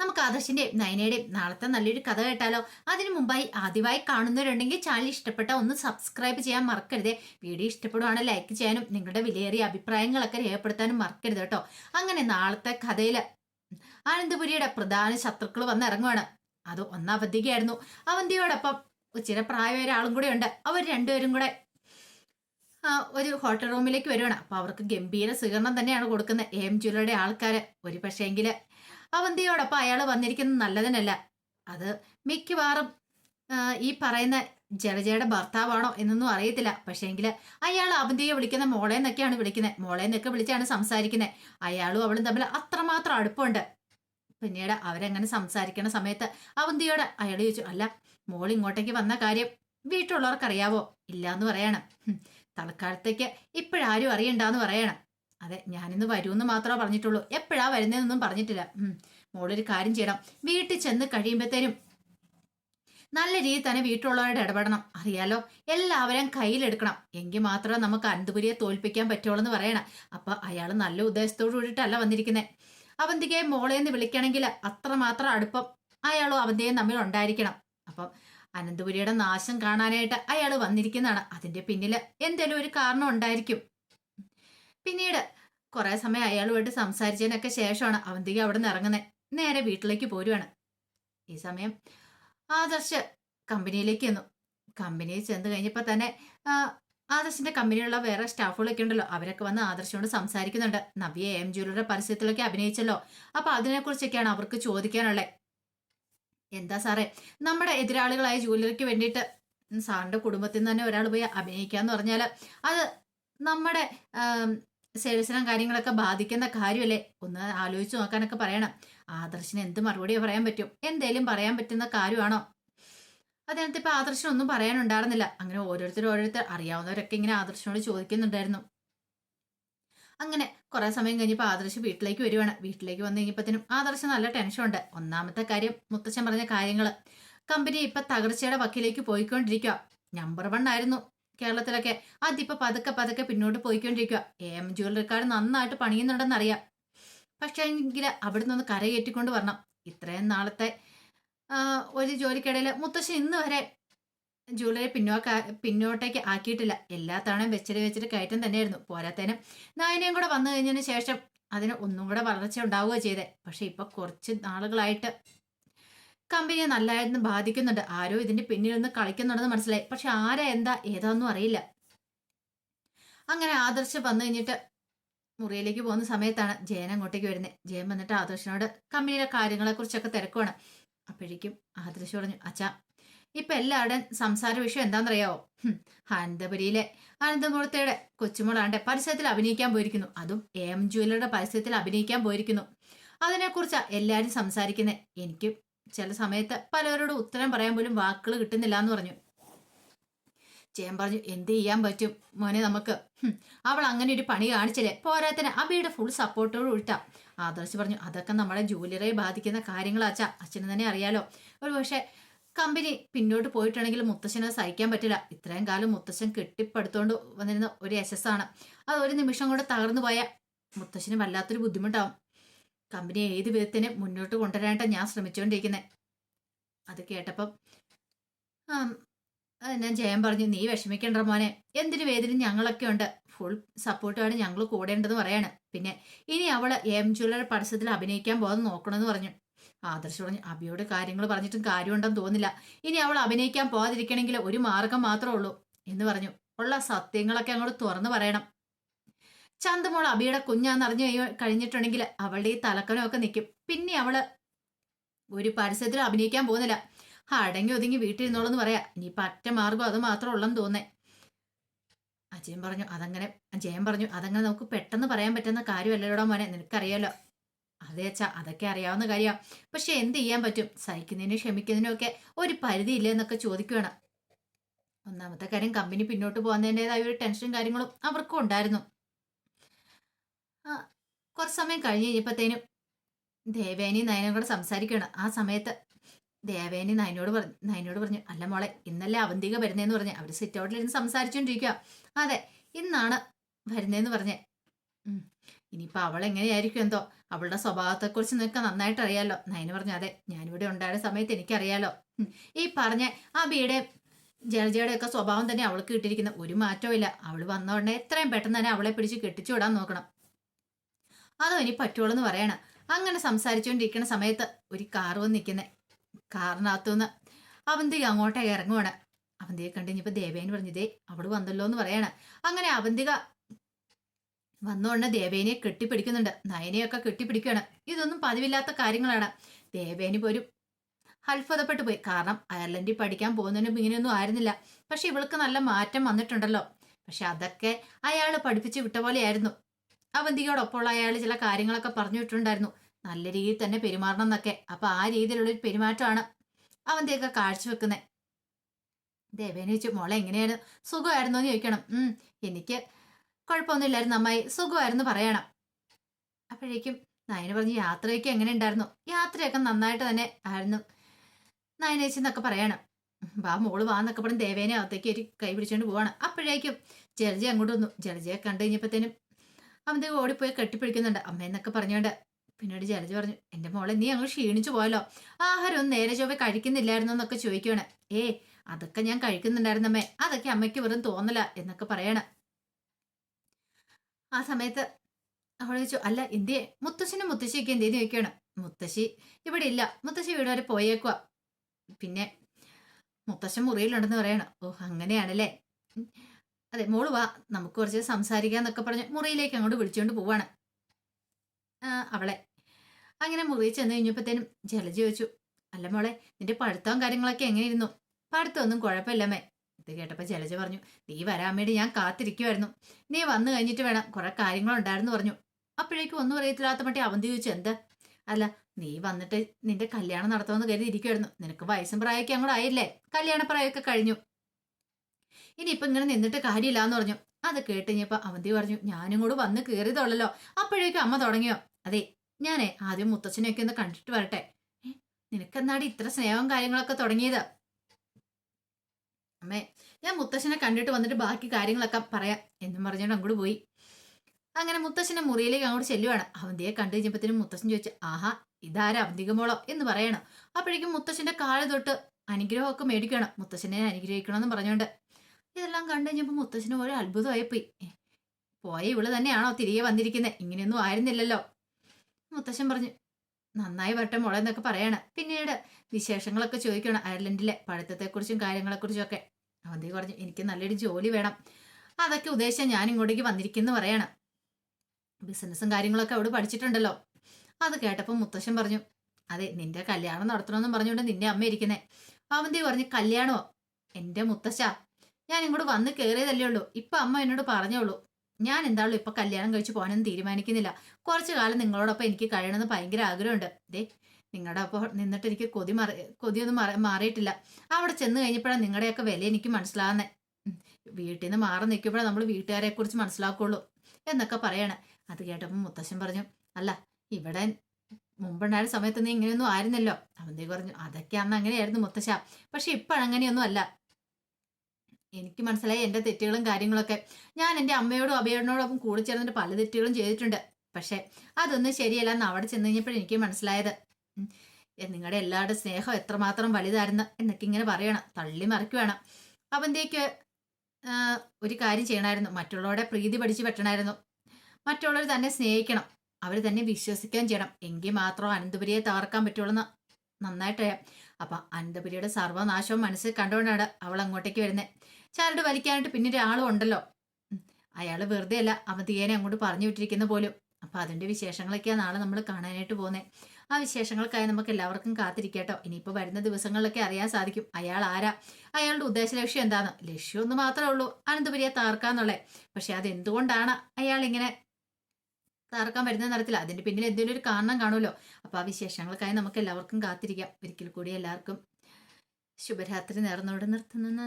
നമുക്ക് ആദർശിന്റെയും നയനയുടെയും നാളത്തെ നല്ലൊരു കഥ കേട്ടാലോ? അതിനു മുമ്പായി ആദ്യമായി കാണുന്നവരുണ്ടെങ്കിൽ ചാനൽ ഇഷ്ടപ്പെട്ട ഒന്ന് സബ്സ്ക്രൈബ് ചെയ്യാൻ മറക്കരുത്. വീഡിയോ ഇഷ്ടപ്പെടുവാണ് ലൈക്ക് ചെയ്യാനും നിങ്ങളുടെ വിലയേറിയ അഭിപ്രായങ്ങളൊക്കെ രേഖപ്പെടുത്താനും മറക്കരുത് കേട്ടോ. അങ്ങനെ നാളത്തെ കഥയിൽ ആനന്ദപുരിയുടെ പ്രധാന ശത്രുക്കൾ വന്ന് ഇറങ്ങുവാണ് അത് ഒന്നാം അവന്തികയായിരുന്നു അവന്തിയോടൊപ്പം ചില പ്രായമായ ഒരാളും കൂടെ ഉണ്ട്. അവർ രണ്ടുപേരും കൂടെ ഒരു ഹോട്ടൽ റൂമിലേക്ക് വരുവാണ്. അപ്പൊ അവർക്ക് ഗംഭീര സ്വീകരണം തന്നെയാണ് കൊടുക്കുന്നത്. എം ജ്വല്ലറിയുടെ ആൾക്കാര്. ഒരു പക്ഷേങ്കിൽ അവന്തിയോടൊപ്പം അയാൾ വന്നിരിക്കുന്നത് നല്ലതിനല്ല. അത് മിക്കവാറും ഈ പറയുന്ന ജലജയുടെ ഭർത്താവാണോ എന്നൊന്നും അറിയത്തില്ല. പക്ഷേങ്കിൽ അയാൾ അവന്തിയെ വിളിക്കുന്ന മോളെ എന്നൊക്കെയാണ് വിളിക്കുന്നത് മോളെ എന്നൊക്കെ വിളിച്ചാണ് സംസാരിക്കുന്നത് അയാളും അവളും തമ്മിൽ അത്രമാത്രം അടുപ്പമുണ്ട്. പിന്നീട് അവരങ്ങനെ സംസാരിക്കുന്ന സമയത്ത് അവന്തിയോട് അയാൾ ചോദിച്ചു അല്ല മോൾ ഇങ്ങോട്ടേക്ക് വന്ന കാര്യം വീട്ടിലുള്ളവർക്ക് അറിയാവോ ഇല്ല എന്ന് പറയണം തൽക്കാലത്തേക്ക് ഇപ്പോഴാരും അറിയണ്ടെന്ന് പറയണം. അതെ ഞാനിന്ന് വരുമെന്ന് മാത്രമേ പറഞ്ഞിട്ടുള്ളൂ. എപ്പോഴാ വരുന്നതെന്നൊന്നും പറഞ്ഞിട്ടില്ല. മോളൊരു കാര്യം ചെയ്യണം. വീട്ടിൽ ചെന്ന് കഴിയുമ്പോഴത്തേനും നല്ല രീതിയിൽ തന്നെ വീട്ടിലുള്ളവരോട് ഇടപെടണം. അറിയാലോ എല്ലാവരെയും കയ്യിലെടുക്കണം. എങ്കിൽ മാത്രമേ നമുക്ക് അനന്തപുരിയെ തോൽപ്പിക്കാൻ പറ്റുള്ളൂ എന്ന് പറയണം. അപ്പൊ അയാൾ നല്ല ഉദ്ദേശത്തോടു കൂടിയിട്ടല്ല വന്നിരിക്കുന്നത് അവന്തികയെ മോളെ എന്ന് വിളിക്കണമെങ്കിൽ അത്രമാത്രം അടുപ്പം അയാളും അവന്തികയും തമ്മിൽ ഉണ്ടായിരിക്കണം. അപ്പം അനന്തപുരിയുടെ നാശം കാണാനായിട്ട് അയാൾ വന്നിരിക്കുന്നതാണ്. അതിന്റെ പിന്നിൽ എന്തെങ്കിലും ഒരു കാരണം ഉണ്ടായിരിക്കും. പിന്നീട് കുറെ സമയം അയാളുമായിട്ട് സംസാരിച്ചതിനൊക്കെ ശേഷമാണ് അവന്തിക അവിടെ നിന്ന് ഇറങ്ങുന്നത് നേരെ വീട്ടിലേക്ക് പോരുവാണ്. ഈ സമയം ആദർശ് കമ്പനിയിലേക്ക് ചെന്നു. കമ്പനിയിൽ ചെന്ന് കഴിഞ്ഞപ്പോൾ തന്നെ ആദർശിന്റെ കമ്പനിയിലുള്ള വേറെ സ്റ്റാഫുകളൊക്കെ ഉണ്ടല്ലോ. അവരൊക്കെ വന്ന് ആദർശിനോട് സംസാരിക്കുന്നുണ്ട്. നവ്യ എം ജ്വല്ലറിയുടെ പരസ്യത്തിലൊക്കെ അഭിനയിച്ചല്ലോ. അപ്പൊ അതിനെക്കുറിച്ചൊക്കെയാണ് അവർക്ക് ചോദിക്കാനുള്ളത് എന്താ സാറേ നമ്മുടെ എതിരാളികളായ ജ്വല്ലറിക്ക് വേണ്ടിയിട്ട് സാറിന്റെ കുടുംബത്തിൽ നിന്ന് തന്നെ ഒരാൾ പോയി അഭിനയിക്കാന്ന് പറഞ്ഞാൽ അത് നമ്മുടെ സെയിൽസിനും കാര്യങ്ങളൊക്കെ ബാധിക്കുന്ന കാര്യമല്ലേ? ഒന്ന് ആലോചിച്ചു നോക്കാനൊക്കെ പറയണം. ആദർശിന് എന്ത് മറുപടിയോ പറയാൻ പറ്റും? എന്തേലും പറയാൻ പറ്റുന്ന കാര്യമാണോ? അതിനകത്ത് ഇപ്പൊ ആദർശം ഒന്നും പറയാനുണ്ടായിരുന്നില്ല. അങ്ങനെ ഓരോരുത്തർ ഓരോരുത്തർ അറിയാവുന്നവരൊക്കെ ഇങ്ങനെ ആദർശനോട് ചോദിക്കുന്നുണ്ടായിരുന്നു. അങ്ങനെ കുറെ സമയം കഴിഞ്ഞപ്പോൾ ആദർശ് വീട്ടിലേക്ക് വരുവാണ്. വീട്ടിലേക്ക് വന്നു കഴിഞ്ഞപ്പോഴത്തേനും ആദർശ് നല്ല ടെൻഷൻ ഉണ്ട് ഒന്നാമത്തെ കാര്യം മുത്തച്ഛൻ പറഞ്ഞ കാര്യങ്ങൾ കമ്പനി ഇപ്പൊ തകർച്ചയുടെ വക്കിലേക്ക് പോയിക്കൊണ്ടിരിക്കുക നമ്പർ വൺ ആയിരുന്നു. കേരളത്തിലൊക്കെ. അതിപ്പോ പതുക്കെ പതുക്കെ പിന്നോട്ട് പോയിക്കൊണ്ടിരിക്കുക എം ജ്വല്ലറിക്കാർ നന്നായിട്ട് പണിയുന്നുണ്ടെന്നറിയാം. പക്ഷേ എങ്കിൽ അവിടെ നിന്ന് കരയേറ്റിക്കൊണ്ട് വരണം. ഇത്രയും നാളത്തെ ഒരു ജോലിക്കിടയിൽ മുത്തശ്ശൻ ഇന്ന് വരെ ജ്വല്ലറി പിന്നോക്ക പിന്നോട്ടേക്ക് ആക്കിയിട്ടില്ല. എല്ലാ തവണയും വെച്ചിട്ട് വെച്ചിട്ട് കയറ്റം തന്നെയായിരുന്നു. പോരാത്തേനും നായനയും കൂടെ വന്നു കഴിഞ്ഞതിന് ശേഷം അതിന് ഒന്നും കൂടെ വളർച്ച ഉണ്ടാവുക ചെയ്തേ. പക്ഷെ ഇപ്പൊ കുറച്ച് നാളുകളായിട്ട് കമ്പനിയെ നല്ലതായിരുന്നു ബാധിക്കുന്നുണ്ട്. ആരോ ഇതിന്റെ പിന്നിൽ നിന്ന് കളിക്കുന്നുണ്ടെന്ന് മനസ്സിലായി. പക്ഷെ ആരാ എന്താ ഏതാന്നും അറിയില്ല. അങ്ങനെ ആദർശ് വന്നു കഴിഞ്ഞിട്ട് മുറിയിലേക്ക് പോകുന്ന സമയത്താണ് ജയൻ അങ്ങോട്ടേക്ക് വരുന്നത് ജയൻ വന്നിട്ട് ആദർശനോട് കമ്പനിയിലെ കാര്യങ്ങളെ കുറിച്ചൊക്കെ തിരക്കുവാണ്. അപ്പോഴേക്കും ആദർശ് പറഞ്ഞു അച്ഛാ ഇപ്പൊ എല്ലാവരുടെയും സംസാര വിഷയം എന്താണെന്നറിയാവോ അനന്തപുരിയിലെ അനന്തമൂർത്തിയുടെ കൊച്ചുമോളാണ്ട് പരസ്യത്തിൽ അഭിനയിക്കാൻ പോയിരിക്കുന്നു. അതും എം ജുവലറുടെ പരസ്യത്തിൽ അഭിനയിക്കാൻ പോയിരിക്കുന്നു. അതിനെക്കുറിച്ചാണ് എല്ലാവരും സംസാരിക്കുന്നത് എനിക്ക് ചില സമയത്ത് പലവരോട് ഉത്തരം പറയാൻ പോലും വാക്കുകൾ കിട്ടുന്നില്ല എന്ന് പറഞ്ഞു. ജയൻ പറഞ്ഞു എന്ത് ചെയ്യാൻ പറ്റും? മോനെ നമുക്ക് അവൾ അങ്ങനെ ഒരു പണി കാണിച്ചില്ലേ? പോരാത്തിന് അബിയുടെ ഫുൾ സപ്പോർട്ടോട് വിട്ടാ ആദർശ് പറഞ്ഞു അതൊക്കെ നമ്മളെ ജൂലിയറെ ബാധിക്കുന്ന കാര്യങ്ങളാച്ചാ അച്ഛന് തന്നെ അറിയാലോ. ഒരു പക്ഷേ കമ്പനി പിന്നോട്ട് പോയിട്ടുണ്ടെങ്കിൽ മുത്തശ്ശനെ സഹിക്കാൻ പറ്റില്ല. ഇത്രയും കാലം മുത്തശ്ശൻ കെട്ടിപ്പടുത്തോണ്ട് വന്നിരുന്ന ഒരു യശസ്സാണ്. അത് ഒരു നിമിഷം കൊണ്ട് തകർന്നു പോയ മുത്തശ്ശന് വല്ലാത്തൊരു ബുദ്ധിമുട്ടാവും. കമ്പനിയെ ഏത് വിധത്തിന് മുന്നോട്ട് കൊണ്ടുവരാനായിട്ട് ഞാൻ ശ്രമിച്ചുകൊണ്ടിരിക്കുന്നത് അത് കേട്ടപ്പം ആ, ഞാൻ ജയം പറഞ്ഞു നീ വിഷമിക്കണ്ട മോനെ. എന്തിനു വേദിനും ഞങ്ങളൊക്കെ ഉണ്ട്. ഫുൾ സപ്പോർട്ടാണ് ഞങ്ങൾ കൂടേണ്ടെന്ന് പറയാണ്. പിന്നെ ഇനി അവൾ എം ജ്വല്ലറി പരസ്യത്തിൽ അഭിനയിക്കാൻ പോകാൻ നോക്കണമെന്ന് പറഞ്ഞു. ആദർശ് പറഞ്ഞു അബിയോട് കാര്യങ്ങൾ പറഞ്ഞിട്ടും കാര്യമുണ്ടെന്ന് തോന്നില്ല ഇനി അവൾ അഭിനയിക്കാൻ പോകാതിരിക്കണമെങ്കിൽ ഒരു മാർഗം മാത്രമേ ഉള്ളൂ എന്ന് പറഞ്ഞു. ഉള്ള സത്യങ്ങളൊക്കെ അങ്ങോട്ട് തുറന്നു പറയണം. ചന്തമോൾ അബിയുടെ കുഞ്ഞാന്ന് അറിഞ്ഞു കഴിഞ്ഞിട്ടുണ്ടെങ്കിൽ അവളുടെ ഈ തലക്കനമൊക്കെ നിൽക്കും പിന്നെ അവൾ ഒരു പരസ്യത്തിൽ അഭിനയിക്കാൻ പോകുന്നില്ല. അടങ്ങി ഒതുങ്ങി വീട്ടിലിരുന്നോളെന്ന് പറയാ. ഇനി അറ്റ മാർഗം അത് മാത്രം ഉള്ളെന്ന് തോന്നേ. അജയൻ പറഞ്ഞു അതങ്ങനെ ജയൻ പറഞ്ഞു അതങ്ങനെ നമുക്ക് പെട്ടെന്ന് പറയാൻ പറ്റുന്ന കാര്യമല്ലല്ലോടാ മോനെ. നിനക്കറിയാലോ. അതെ അച്ഛാ അതൊക്കെ അറിയാവുന്ന കാര്യമാണ് പക്ഷെ എന്ത് ചെയ്യാൻ പറ്റും? സഹിക്കുന്നതിനും ക്ഷമിക്കുന്നതിനും ഒക്കെ ഒരു പരിധി ഇല്ലേ എന്നൊക്കെ ചോദിക്കുകയാണ് ഒന്നാമത്തെ കാര്യം കമ്പനി പിന്നോട്ട് പോകുന്നതിന്റെതായ ഒരു ടെൻഷനും കാര്യങ്ങളും അവർക്കും ഉണ്ടായിരുന്നു. കുറച്ച് സമയം കഴിഞ്ഞ് കഴിഞ്ഞപ്പോഴത്തേനും ദേവേനി നയനും കൂടെ സംസാരിക്കണം. ആ സമയത്ത് ദേവേനി നയനോട് പറഞ്ഞു നയനോട് പറഞ്ഞു അല്ല മോളെ ഇന്നല്ലേ അവന്തിക വരുന്നതെന്ന് പറഞ്ഞ്. അവർ സിറ്റ് ഔട്ടിലിരുന്ന് സംസാരിച്ചുകൊണ്ടിരിക്കുക അതെ ഇന്നാണ് വരുന്നതെന്ന് പറഞ്ഞേ. ഇനിയിപ്പോൾ അവൾ എങ്ങനെയായിരിക്കും എന്തോ? അവളുടെ സ്വഭാവത്തെക്കുറിച്ച് നിനക്ക് നന്നായിട്ട് അറിയാലോ. നയന് പറഞ്ഞു അതെ ഞാനിവിടെ ഉണ്ടായ സമയത്ത് എനിക്കറിയാലോ. ഈ പറഞ്ഞ ആ ബീയുടെ ജലജയുടെ ഒക്കെ സ്വഭാവം തന്നെ അവൾക്ക് കിട്ടിയിരിക്കുന്ന ഒരു മാറ്റവും ഇല്ല. അവൾ വന്നോണ്ട് എത്രയും പെട്ടെന്ന് തന്നെ അവളെ പിടിച്ച് കെട്ടിച്ചു വിടാൻ നോക്കണം. അതോ ഇനി പറ്റുള്ളൂ എന്ന് പറയണം. അങ്ങനെ സംസാരിച്ചുകൊണ്ടിരിക്കുന്ന സമയത്ത് ഒരു കാർ വന്ന് നിൽക്കുന്നേ കാറിനകത്തുനിന്ന് അവന്തിക അങ്ങോട്ടേ ഇറങ്ങുവാണ്. അവന്തിക കണ്ട് ഇനിയിപ്പോൾ ദേവേന് പറഞ്ഞതേ അവിടെ വന്നല്ലോ എന്ന് പറയാണ്. അങ്ങനെ അവന്തിക വന്നുകൊണ്ട് ദേവേനെ കെട്ടിപ്പിടിക്കുന്നുണ്ട്. നയനെയൊക്കെ കെട്ടിപ്പിടിക്കുകയാണ് ഇതൊന്നും പതിവില്ലാത്ത കാര്യങ്ങളാണ്. ദേവേനി ഒരു അത്ഭുതപ്പെട്ടു പോയി. കാരണം അയർലൻഡിൽ പഠിക്കാൻ പോകുന്നതിനും ഇങ്ങനെയൊന്നും ആയിരുന്നില്ല. പക്ഷെ ഇവൾക്ക് നല്ല മാറ്റം വന്നിട്ടുണ്ടല്ലോ. പക്ഷെ അതൊക്കെ അയാൾ പഠിപ്പിച്ച് വിട്ട പോലെയായിരുന്നു. അവന്തികയോടൊപ്പമുള്ള അയാൾ ചില കാര്യങ്ങളൊക്കെ പറഞ്ഞു വിട്ടിട്ടുണ്ടായിരുന്നു നല്ല രീതിയിൽ തന്നെ പെരുമാറണം എന്നൊക്കെ. അപ്പൊ ആ രീതിയിലുള്ളൊരു പെരുമാറ്റമാണ് അവന്തിയൊക്കെ കാഴ്ചവെക്കുന്നത് ദേവേനെ ചോദിച്ചു മോളെ എങ്ങനെയാണ് സുഖമായിരുന്നു എന്ന് ചോദിക്കണം. ഉം എനിക്ക് കുഴപ്പമൊന്നുമില്ലായിരുന്നു അമ്മായി. സുഖമായിരുന്നു പറയണം. അപ്പോഴേക്കും നയന പറഞ്ഞു യാത്രയൊക്കെ എങ്ങനെ ഉണ്ടായിരുന്നു? യാത്രയൊക്കെ നന്നായിട്ട് തന്നെ ആയിരുന്നു. നയനേച്ചി എന്നൊക്കെ പറയണം. വാ മോൾ വാ എന്നൊക്കെ പറഞ്ഞ് ദേവേനെ അകത്തേക്ക് ഒരു കൈ പിടിച്ചുകൊണ്ട് പോവാണ്. അപ്പോഴേക്കും ജലജ അങ്ങോട്ട് വന്നു. ജലജയെ കണ്ടു കഴിഞ്ഞപ്പോഴത്തേനും അവന്റെ ഓടിപ്പോയി കെട്ടിപ്പിടിക്കുന്നുണ്ട്. അമ്മയെന്നൊക്കെ പറഞ്ഞുകൊണ്ട് പിന്നീട് ജലജ പറഞ്ഞു എന്റെ മോളെ നീ അങ്ങ് ക്ഷീണിച്ചു പോയല്ലോ. ആഹാരം ഒന്നും നേരെ ചൊവ്വ കഴിക്കുന്നില്ലായിരുന്നു എന്നൊക്കെ ചോദിക്കുവാണ്. ഏ അതൊക്കെ ഞാൻ കഴിക്കുന്നുണ്ടായിരുന്നമ്മേ അതൊക്കെ അമ്മയ്ക്ക് വെറും തോന്നല എന്നൊക്കെ പറയണ. ആ സമയത്ത് അവൾ ചോദിച്ചു അല്ല എന്തിയെ? മുത്തശ്ശനും മുത്തശ്ശിയൊക്കെ എന്തേന്ന് ചോദിക്കുകയാണ് മുത്തശ്ശി ഇവിടെ ഇല്ല. മുത്തശ്ശി വീട് വരെ പോയേക്കുക പിന്നെ മുത്തശ്ശൻ മുറിയിലുണ്ടെന്ന് പറയണം. ഓ അങ്ങനെയാണല്ലേ. അതെ മോൾ വാ നമുക്ക് കുറച്ച് സംസാരിക്കാന്നൊക്കെ പറഞ്ഞ് മുറിയിലേക്ക് അങ്ങോട്ട് വിളിച്ചുകൊണ്ട് പോവാണ്. അവളെ. അങ്ങനെ മുറിയിൽ ചെന്ന് കഴിഞ്ഞപ്പോഴത്തേനും ജലജി ചോദിച്ചു അല്ല മോളെ നിന്റെ പഠിത്തവും കാര്യങ്ങളൊക്കെ എങ്ങനെയിരുന്നു? പഠിത്തമൊന്നും കുഴപ്പമില്ലമ്മേ ഇത് കേട്ടപ്പോൾ ജലജ പറഞ്ഞു നീ വരാൻ വേണ്ടി ഞാൻ കാത്തിരിക്കുമായിരുന്നു നീ വന്നു കഴിഞ്ഞിട്ട് വേണം കുറെ കാര്യങ്ങളുണ്ടായിരുന്നു പറഞ്ഞു. അപ്പോഴേക്കും ഒന്നും അറിയത്തില്ലാത്ത മട്ടി അവന്തി ചോദിച്ചു എന്താ? അല്ല നീ വന്നിട്ട് നിന്റെ കല്യാണം നടത്തുമെന്ന് കരുതി ഇരിക്കുമായിരുന്നു നിനക്ക് വയസ്സും പ്രായമൊക്കെ അങ്ങോട്ട് ആയില്ലേ? കല്യാണ പ്രായമൊക്കെ കഴിഞ്ഞു. ഇനിയിപ്പൊ ഇങ്ങനെ നിന്നിട്ട് കാര്യമില്ല എന്ന് പറഞ്ഞു. അത് കേട്ട് കഴിഞ്ഞപ്പോൾ അവന്തി പറഞ്ഞു ഞാനും കൂടെ വന്ന് കയറിയതുള്ളല്ലോ അപ്പോഴേക്കും അമ്മ തുടങ്ങിയോ അതെ ഞാനേ ആദ്യം മുത്തച്ഛനെയൊക്കെ ഒന്ന് കണ്ടിട്ട് വരട്ടെ. നിനക്കെന്നാടി ഇത്ര സ്നേഹവും കാര്യങ്ങളൊക്കെ തുടങ്ങിയത്? അമ്മേ ഞാൻ മുത്തശ്ശനെ കണ്ടിട്ട് വന്നിട്ട് ബാക്കി കാര്യങ്ങളൊക്കെ പറയാം എന്നും പറഞ്ഞുകൊണ്ട് അങ്ങോട്ട് പോയി. അങ്ങനെ മുത്തശ്ശനെ മുറിയിലേക്ക് അങ്ങോട്ട് ചെല്ലുവാണ്. അവന്തിയെ കണ്ടു കഴിഞ്ഞപ്പോഴത്തേനും മുത്തശ്ശൻ ചോദിച്ചു ആഹാ ഇതാരാ അവന്തികമോളോ എന്ന് പറയണം. അപ്പോഴേക്കും മുത്തശ്ശന്റെ കാൽ തൊട്ട് അനുഗ്രഹമൊക്കെ മേടിക്കണം മുത്തശ്ശനെ അനുഗ്രഹിക്കണമെന്ന് പറഞ്ഞുകൊണ്ട് ഇതെല്ലാം കണ്ടു കഴിഞ്ഞപ്പോൾ മുത്തച്ഛനും ഒരു അത്ഭുതമായി പോയി ഇവൾ തന്നെയാണോ തിരികെ വന്നിരിക്കുന്നത് ഇങ്ങനെയൊന്നും ആയിരുന്നില്ലല്ലോ. മുത്തശ്ശൻ പറഞ്ഞു നന്നായി വരട്ടെ മോളെ എന്നൊക്കെ പറയാണ്. പിന്നീട് വിശേഷങ്ങളൊക്കെ ചോദിക്കണം അയർലൻഡിലെ പഠിത്തത്തെക്കുറിച്ചും കാര്യങ്ങളെക്കുറിച്ചും ഒക്കെ അവന്തി പറഞ്ഞു എനിക്ക് നല്ലൊരു ജോലി വേണം. അതൊക്കെ ഉദ്ദേശിച്ച ഞാൻ ഇങ്ങോട്ടേക്ക് വന്നിരിക്കുന്നു പറയണം. ബിസിനസ്സും കാര്യങ്ങളൊക്കെ അവിടെ പഠിച്ചിട്ടുണ്ടല്ലോ. അത് കേട്ടപ്പോൾ മുത്തശ്ശൻ പറഞ്ഞു അതെ നിന്റെ കല്യാണം നടത്തണമെന്നും പറഞ്ഞുകൊണ്ട് നിന്റെ അമ്മ ഇരിക്കുന്നേ. അവന്തി പറഞ്ഞു കല്യാണമോ? എന്റെ മുത്തശ്ശ ഞാൻ ഇങ്ങോട്ട് വന്ന് കയറിയതല്ലേ ഉള്ളൂ. ഇപ്പൊ അമ്മ എന്നോട് പറഞ്ഞോളൂ ഞാൻ എന്താണല്ലോ ഇപ്പൊ കല്യാണം കഴിച്ച് പോകാനൊന്നും തീരുമാനിക്കുന്നില്ല. കുറച്ചു കാലം നിങ്ങളോടൊപ്പം എനിക്ക് കഴിയണമെന്ന് ഭയങ്കര ആഗ്രഹമുണ്ട്. ദേ നിങ്ങളുടെ ഒപ്പം നിന്നിട്ട് എനിക്ക് കൊതി മാറി കൊതിയൊന്നും മാറി മാറിയിട്ടില്ല. അവിടെ ചെന്ന് കഴിഞ്ഞപ്പോഴാണ് നിങ്ങളുടെയൊക്കെ വില എനിക്ക് മനസ്സിലാകുന്നേ വീട്ടിൽ നിന്ന് മാറി നിൽക്കുമ്പോഴാണ് നമ്മൾ വീട്ടുകാരെ കുറിച്ച് മനസ്സിലാക്കുള്ളൂ എന്നൊക്കെ പറയണേ. അത് കേട്ടപ്പോൾ മുത്തശ്ശൻ പറഞ്ഞു അല്ല ഇവിടെ മുമ്പുണ്ടായ സമയത്ത് നീ ഇങ്ങനെയൊന്നും ആയിരുന്നല്ലോ. അവന്തേ പറഞ്ഞു അതൊക്കെ അന്ന് അങ്ങനെയായിരുന്നു മുത്തശ്ശ. പക്ഷെ ഇപ്പഴങ്ങനെയൊന്നും അല്ല. എനിക്ക് മനസ്സിലായി എന്റെ തെറ്റുകളും കാര്യങ്ങളൊക്കെ. ഞാൻ എന്റെ അമ്മയോടും അഭയോടിനോടൊപ്പം കൂടി ചേർന്നിട്ട് പല തെറ്റുകളും ചെയ്തിട്ടുണ്ട്. പക്ഷേ അതൊന്നും ശരിയല്ല എന്ന് അവിടെ ചെന്ന് കഴിഞ്ഞപ്പോഴും എനിക്ക് മനസ്സിലായത്. നിങ്ങളുടെ എല്ലാവരുടെ സ്നേഹം എത്രമാത്രം വലുതായിരുന്നു എന്നൊക്കെ ഇങ്ങനെ പറയണം. തള്ളി മറിക്കുവേണം. അവന്തേക്ക് ഒരു കാര്യം ചെയ്യണമായിരുന്നു. മറ്റുള്ളവരുടെ പ്രീതി പഠിച്ച് പറ്റണമായിരുന്നു. മറ്റുള്ളവർ തന്നെ സ്നേഹിക്കണം. അവർ തന്നെ വിശ്വസിക്കുകയും ചെയ്യണം. എങ്കിൽ മാത്രം അനന്തപുരിയെ തകർക്കാൻ പറ്റുള്ളൂ നന്നായിട്ടറിയാം അപ്പം അനന്തപുരിയുടെ സർവനാശവും മനസ്സിൽ കണ്ടുകൊണ്ടാണ് അവൾ അങ്ങോട്ടേക്ക് വരുന്നത് ചരട് വലിക്കാനായിട്ട് പിന്നെ ഒരാളും ഉണ്ടല്ലോ. അയാൾ വെറുതെ അല്ല അവധിയേനെ അങ്ങോട്ട് പറഞ്ഞു വിട്ടിരിക്കുന്ന പോലും. അപ്പൊ അതിന്റെ വിശേഷങ്ങളൊക്കെയാണ് നാളെ നമ്മൾ കാണാനായിട്ട് പോകുന്നത് ആ വിശേഷങ്ങൾക്കായി നമുക്ക് എല്ലാവർക്കും കാത്തിരിക്കട്ടോ. ഇനിയിപ്പോ വരുന്ന ദിവസങ്ങളിലൊക്കെ അറിയാൻ സാധിക്കും അയാൾ ആരാ അയാളുടെ ഉദ്ദേശ ലക്ഷ്യം എന്താണ് ലക്ഷ്യം ഒന്ന് മാത്രമേ ഉള്ളൂ അനന്തപുരിയെ താർക്കാന്നുള്ളേ പക്ഷെ അത് എന്തുകൊണ്ടാണ് അയാൾ ഇങ്ങനെ താർക്കാൻ വരുന്ന നടത്തില്ല അതിന്റെ പിന്നിൽ എന്തെങ്കിലും ഒരു കാരണം കാണുമല്ലോ. അപ്പൊ ആ വിശേഷങ്ങൾക്കായി നമുക്ക് എല്ലാവർക്കും കാത്തിരിക്കാം. ഒരിക്കൽ കൂടി എല്ലാവർക്കും ശുഭരാത്രി നേർന്നോട് നിർത്തുന്നു.